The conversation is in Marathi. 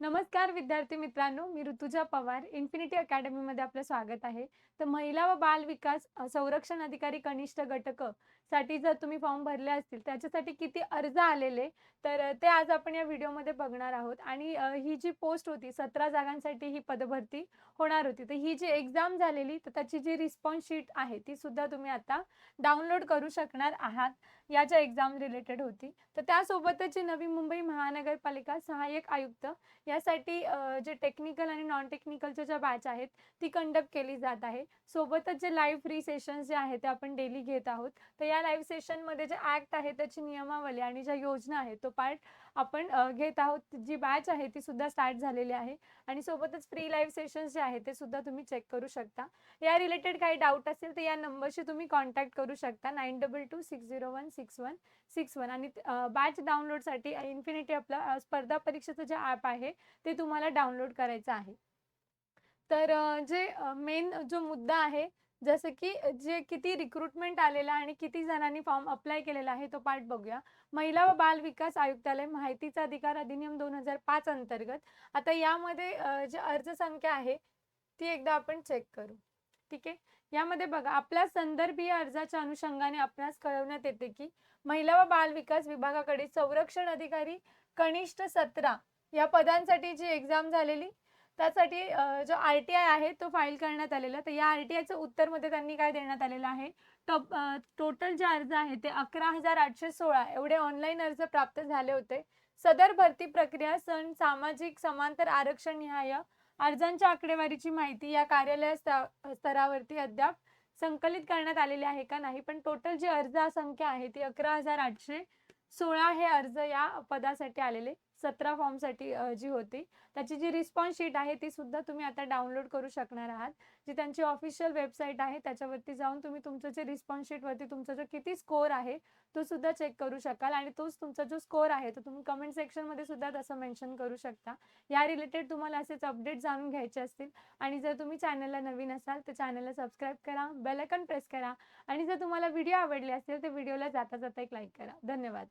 नमस्कार विद्यार्थी मित्रांनो मी ऋतुजा पवार. इन्फिनिटी अकॅडमीमध्ये आपलं स्वागत आहे. तर महिला व बाल विकास संरक्षण अधिकारी कनिष्ठ घटकसाठी जर तुम्ही फॉर्म भरले असतील त्याच्यासाठी किती अर्ज आलेले तर ते आज आपण या व्हिडिओमध्ये बघणार आहोत. आणि ही जी पोस्ट होती सतरा जागांसाठी ही पदभरती होणार होती. तर ही जी एक्झाम झालेली तर त्याची जी रिस्पॉन्स शीट आहे ती सुद्धा तुम्ही आता डाउनलोड करू शकणार आहात या ज्या एक्झाम रिलेटेड होती. तर त्यासोबतच जी नवी मुंबई महानगरपालिका सहाय्यक आयुक्त यासाठी जे टेक्निकल आणि नॉन टेक्निकलच्या ज्या बॅच आहेत ती कंडक्ट केली जात आहे. सोबतच जे लाईव्ह फ्री सेशन्स जे आहेत ते आपण डेली घेत आहोत. तर या लाईव्ह सेशनमध्ये जे ॲक्ट आहे त्याची नियमावली आणि ज्या योजना आहेत तो पार्ट आपण घेत आहोत. जी बॅच आहे ती सुद्धा स्टार्ट झालेली आहे. आणि सोबतच फ्री लाईव्ह सेशन्स जे आहेत ते सुद्धा तुम्ही चेक करू शकता. या रिलेटेड काही डाऊट असेल तर या नंबरशी तुम्ही कॉन्टॅक्ट करू शकता. Nine double two six zero one six one six one आणि बॅच डाउनलोडसाठी इन्फिनिटी आपला स्पर्धा परीक्षेचं जे ॲप आहे ते तुम्हाला डाउनलोड करायचं आहे. तर जे मेन जो मुद्दा आहे जसं की जे किती रिक्रुटमेंट आलेला आणि किती जणांनी फॉर्म अप्लाय केलेला आहे तो पार्ट बघूया. महिला व बाल विकास आयुक्तालय माहितीचा अधिकार अधिनियम दोन हजार पाच अंतर्गत. आता यामध्ये जी जे अर्ज संख्या आहे ती एकदा आपण चेक करू. ठीक आहे? यामध्ये बघा आपल्या संदर्भीय अर्जाच्या अनुषंगाने आपणास कळवण्यात येते की महिला व बाल विकास विभागाकडे संरक्षण अधिकारी कनिष्ठ सतरा या पदांसाठी जी एक्झाम झालेली त्यासाठी जो आर टी आय आहे तो फाईल करण्यात आलेला. तर या आर टी आयचं उत्तरमध्ये त्यांनी काय देण्यात आलेलं आहे? टप टोटल जे अर्ज आहे ते अकरा हजार आठशे सोळा एवढे ऑनलाईन अर्ज प्राप्त झाले होते. सदर भरती प्रक्रिया सण सामाजिक समांतर आरक्षण न्याय अर्जांच्या आकडेवारीची माहिती या कार्यालय स्तरावरती अद्याप संकलित करण्यात आलेली आहे का नाही? पण टोटल जी अर्ज संख्या आहे ती अकरा हजार आठशे सोळा हे अर्ज या पदासाठी आलेले. सतरा फॉर्मसाठी जी होती त्याची जी रिस्पॉन्स शीट आहे ती सुद्धा तुम्ही आता डाउनलोड करू शकणार आहात. जी त्यांची ऑफिशियल वेबसाईट आहे त्याच्यावरती जाऊन तुम्ही तुमचं जे रिस्पॉन्स शीटवरती तुमचा जो किती स्कोर आहे तो सुद्धा चेक करू शकाल आणि तोच तुमचा जो स्कोर आहे तो तुम्ही कमेंट सेक्शनमध्ये सुद्धा तसं मेन्शन करू शकता. या रिलेटेड तुम्हाला असेच अपडेट जाणून घ्यायचे असतील आणि जर तुम्ही चॅनलला नवीन असाल तर चॅनलला सबस्क्राईब करा बेल प्रेस करा आणि जर तुम्हाला व्हिडिओ आवडले असतील तर व्हिडिओला जाता जाता एक लाईक करा. धन्यवाद.